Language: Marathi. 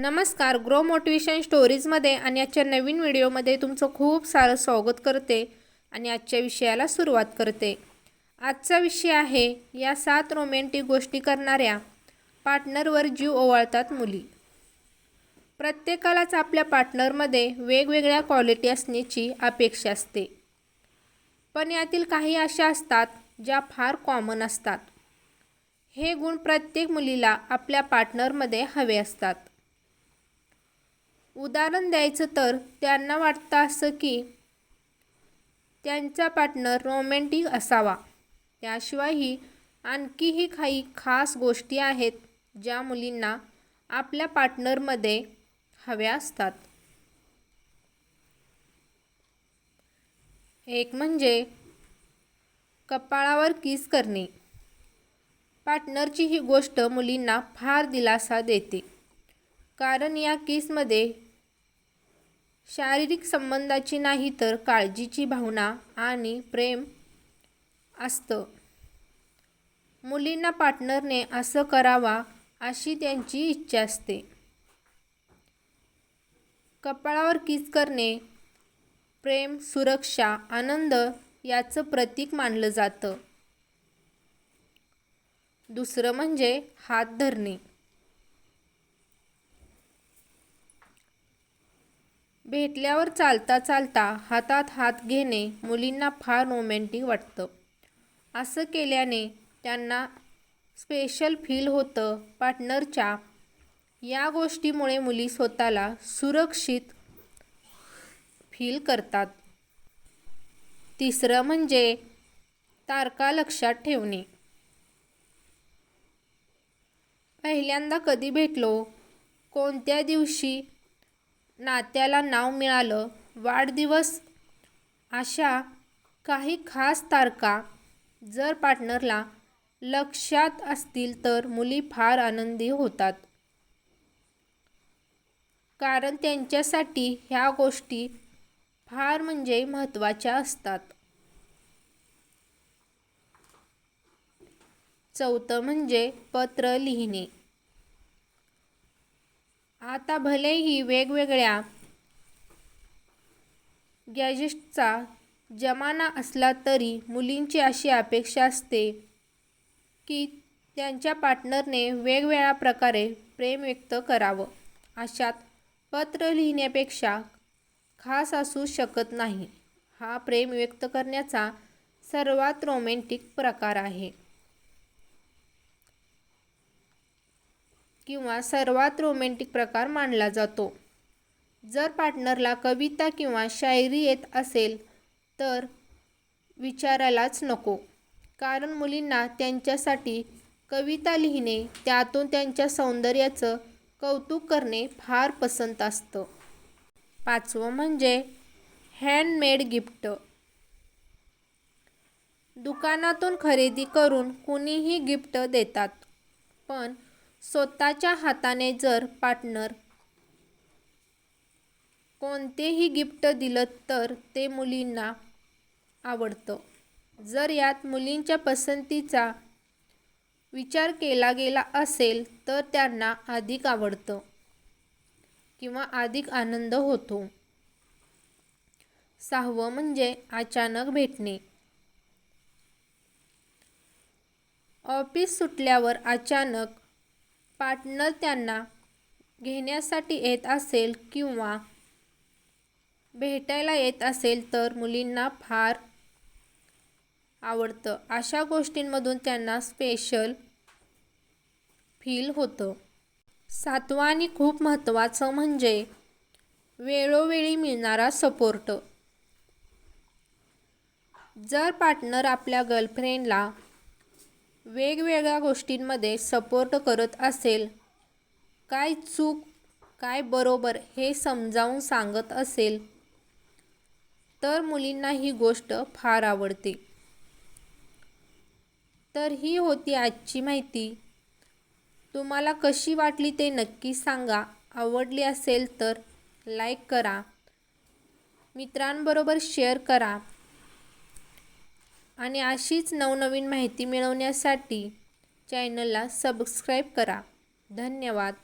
नमस्कार ग्रो मोटिवेशन स्टोरीजमध्ये आणि आजच्या नवीन व्हिडिओमध्ये तुमचं खूप सारं स्वागत करते आणि आजच्या विषयाला सुरुवात करते. आजचा विषय आहे या सात रोमॅन्टिक गोष्टी करणाऱ्या पार्टनरवर जीव ओवाळतात मुली. प्रत्येकालाच आपल्या पार्टनरमध्ये वेगवेगळ्या क्वालिटी असण्याची अपेक्षा असते. पण यातील काही अशा असतात ज्या फार कॉमन असतात. हे गुण प्रत्येक मुलीला आपल्या पार्टनरमध्ये हवे असतात. उदाहरण द्यायचं तर त्यांना वाटतं असं की त्यांचा पार्टनर रोमॅन्टिक असावा. त्याशिवायही आणखीही काही खास गोष्टी आहेत ज्या मुलींना आपल्या पार्टनरमध्ये हव्या असतात. एक म्हणजे कपाळावर किस करणे. पार्टनरची ही गोष्ट मुलींना फार दिलासा देते. कारण या किसमध्ये शारीरिक संबंधाची नाही तर काळजीची भावना आणि प्रेम असतं. मुलींना पार्टनरने असं करावा अशी त्यांची इच्छा असते. कपाळावर किस करणे प्रेम सुरक्षा आनंद याचं प्रतीक मानलं जातं. दुसरं म्हणजे हात धरणे. भेटल्यावर चालता चालता हातात हात घेणे मुलींना फार रोमॅन्टिक वाटतं. असं केल्याने त्यांना स्पेशल फील होतं पार्टनरच्या या गोष्टीमुळे मुली स्वतःला सुरक्षित फील करतात. तिसरं म्हणजे तारका लक्षात ठेवणे. पहिल्यांदा कधी भेटलो कोणत्या दिवशी नात्याला नाव मिळालं. वाढदिवस अशा काही खास तारखा जर पार्टनरला लक्षात असतील तर मुली फार आनंदी होतात. कारण त्यांच्यासाठी ह्या गोष्टी फार म्हणजे महत्त्वाच्या असतात. चौथं म्हणजे पत्र लिहिणे. आता भलेही वेगवेगळ्या गॅजेट्सचा जमाना असला तरी मुलींची अशी अपेक्षा असते की त्यांच्या पार्टनरने वेगवेगळ्या प्रकारे प्रेम व्यक्त करावं. अशात पत्र लिहिण्यापेक्षा खास असू शकत नाही. हा प्रेम व्यक्त करण्याचा सर्वात रोमॅन्टिक प्रकार आहे. किंवा सर्वात रोमॅन्टिक प्रकार मानला जातो. जर पार्टनरला कविता किंवा शायरी येत असेल तर विचारायलाच नको. कारण मुलींना त्यांच्यासाठी कविता लिहिणे त्यातून त्यांच्या सौंदर्याचं कौतुक करणे फार पसंत असतं. पाचवं म्हणजे हँडमेड गिफ्ट दुकानातून खरेदी करून कुणीही गिफ्ट देतात. पण स्वतःच्या हाताने जर पार्टनर कोणतेही गिफ्ट दिलं तर ते मुलींना आवडतं. जर यात मुलींच्या पसंतीचा विचार केला गेला असेल तर त्यांना अधिक आवडतं किंवा अधिक आनंद होतो. सहावं म्हणजे अचानक भेटणे. ऑफिस सुटल्यावर अचानक पार्टनर त्यांना घेण्यासाठी येत असेल किंवा भेटायला येत असेल तर मुलींना फार आवडतं. अशा गोष्टींमधून त्यांना स्पेशल फील होतं. सातवं आणि खूप महत्त्वाचं म्हणजे वेळोवेळी मिळणारा सपोर्ट जर पार्टनर आपल्या गर्लफ्रेंडला वेगवेगळ्या गोष्टींमध्ये सपोर्ट करत असेल. काय चूक काय बरोबर हे समजावून सांगत असेल तर मुलींना ही गोष्ट फार आवडते. तर ही होती आजची माहिती. तुम्हाला कशी वाटली ते नक्की सांगा. आवडली असेल तर लाईक करा. मित्रांबरोबर शेअर करा. आणि अशीच नवनवीन माहिती मिळवण्यासाठी चॅनलला सबस्क्राईब करा. धन्यवाद.